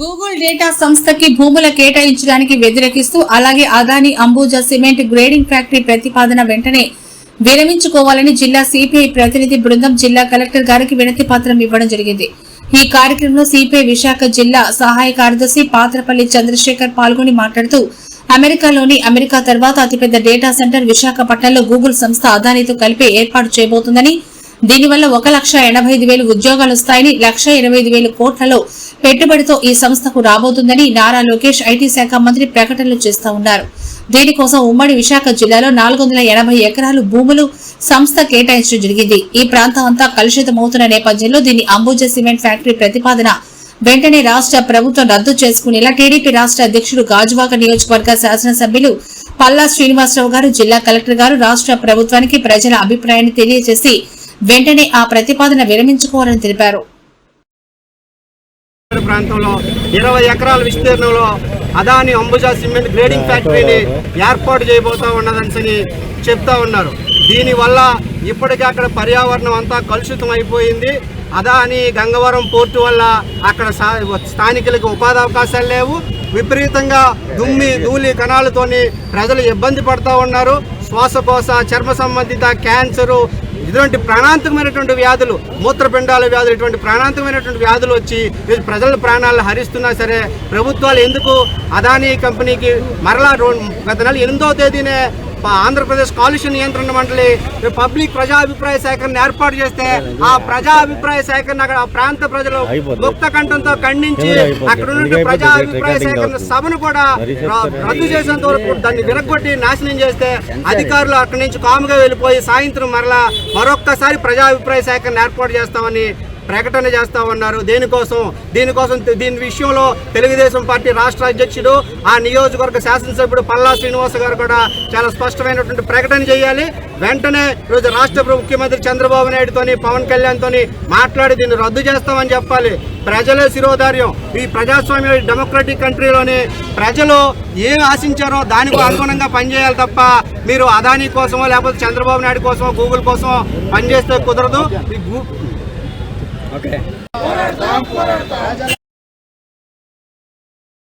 Google data సంస్థకి భూముల కేటాయించడానికి వ్యతిరేకిస్తూ అలాగే Adani Ambuja cement grading factory ప్రతిపాదన వెంటనే విరమించుకోవాలని జిల్లా సిపిఐ ప్రతినిధి బృందం జిల్లా కలెక్టర్ గారికి వినతి పత్రం ఇవ్వడం జరిగింది. ఈ కార్యక్రమంలో సిపిఐ విశాఖ జిల్లా సహాయ కార్యదర్శి పాత్రపల్లి చంద్రశేఖర్ పాల్గొని మాట్లాడుతూ అమెరికాలోని అమెరికా తర్వాత అతిపెద్ద డేటా సెంటర్ విశాఖపట్నంలో గూగుల్ సంస్థ అదానితో కలిపి ఏర్పాటు చేయబోతుందని దీనివల్ల ఒక లక్ష ఎనభై ఐదు వేలు ఉద్యోగాలు వస్తాయని లక్ష ఇరవై ఐదు వేలు కోట్లలో పెట్టుబడితో ఈ సంస్థకు రాబోతుందని నారా లోకేష్ ఐటీ శాఖ మంత్రి ప్రకటనలు చేస్తా ఉన్నారు. దీనికోసం ఉమ్మడి విశాఖ జిల్లాలో నాలుగు వందల ఎనభై ఎకరాలు భూములు సంస్థ కేటాయించడం జరిగింది. ఈ ప్రాంతం అంతా కలుషితమవుతున్న నేపథ్యంలో దీన్ని అంబుజా సిమెంట్ ఫ్యాక్టరీ ప్రతిపాదన వెంటనే రాష్ట్ర ప్రభుత్వం రద్దు చేసుకునేలా టీడీపీ రాష్ట్ర అధ్యక్షుడు గాజువాక నియోజకవర్గ శాసనసభ్యులు పల్లా శ్రీనివాసరావు గారు జిల్లా కలెక్టర్ గారు రాష్ట్ర ప్రభుత్వానికి ప్రజల అభిప్రాయాన్ని తెలియజేసి వెంటనే ఆ ప్రతిపాదన విరమించుకోవాలని తెలిపారు. ప్రాంతంలో ఇరవై ఎకరాల విస్తీర్ణంలో అదాని అంబుజా సిమెంట్ గ్రేడింగ్ ఫ్యాక్టరీని ఏర్పాటు చేయబోతా ఉన్నదని చెప్తా ఉన్నారు. దీనివల్ల ఇప్పటికే అక్కడ పర్యావరణం అంతా కలుషితం అయిపోయింది అదాని గంగవరం పోర్టు వల్ల అక్కడ స్థానికులకు ఉపాధి అవకాశాలు లేవు. విపరీతంగా దుమ్మి ధూళి కణాలతోని ప్రజలు ఇబ్బంది పడుతూ ఉన్నారు. శ్వాసకోశ చర్మ సంబంధిత క్యాన్సరు ఇటువంటి ప్రాణాంతకమైనటువంటి వ్యాధులు మూత్రపిండాల వ్యాధులు ఇటువంటి ప్రాణాంతకమైనటువంటి వ్యాధులు వచ్చి ప్రజల ప్రాణాలను హరిస్తున్నా సరే ప్రభుత్వాలు ఎందుకు అదానీ కంపెనీకి మరలా రో- గత నెల ఎనిమిదో తేదీనే ఆంధ్రప్రదేశ్ కాలుష్య నియంత్రణ మండలి పబ్లిక్ ప్రజా అభిప్రాయ సేకరణ ఏర్పాటు చేస్తే ఆ ప్రజా అభిప్రాయ సేకరణ అక్కడ ఆ ప్రాంత ప్రజలు ముక్త కంఠంతో ఖండించి అక్కడ ఉన్న ప్రజా అభిప్రాయ సేకరణ సభను కూడా రద్దు చేసేంత వరకు దాన్ని విరగొట్టి నాశనం చేస్తే అధికారులు అక్కడి నుంచి కాముగా వెళ్ళిపోయి సాయంత్రం మరలా మరొక్కసారి ప్రజా అభిప్రాయ సేకరణ ఏర్పాటు చేస్తామని ప్రకటన చేస్తా ఉన్నారు. దేనికోసం? దీనికోసం దీని విషయంలో తెలుగుదేశం పార్టీ రాష్ట్ర అధ్యక్షుడు ఆ నియోజకవర్గ శాసనసభ్యుడు పల్లా శ్రీనివాస గారు కూడా చాలా స్పష్టమైనటువంటి ప్రకటన చేయాలి. వెంటనే ఈరోజు రాష్ట్ర ముఖ్యమంత్రి చంద్రబాబు నాయుడుతోని పవన్ కళ్యాణ్తోని మాట్లాడి దీన్ని రద్దు చేస్తామని చెప్పాలి. ప్రజలే శిరోధార్యం. ఈ ప్రజాస్వామ్య డెమోక్రటిక్ కంట్రీలోని ప్రజలు ఏం ఆశించారో దానికి అనుగుణంగా పనిచేయాలి తప్ప మీరు అదానీ కోసమో లేకపోతే చంద్రబాబు నాయుడు కోసమో గూగుల్ కోసమో పనిచేస్తే కుదరదు. ఈ గూ-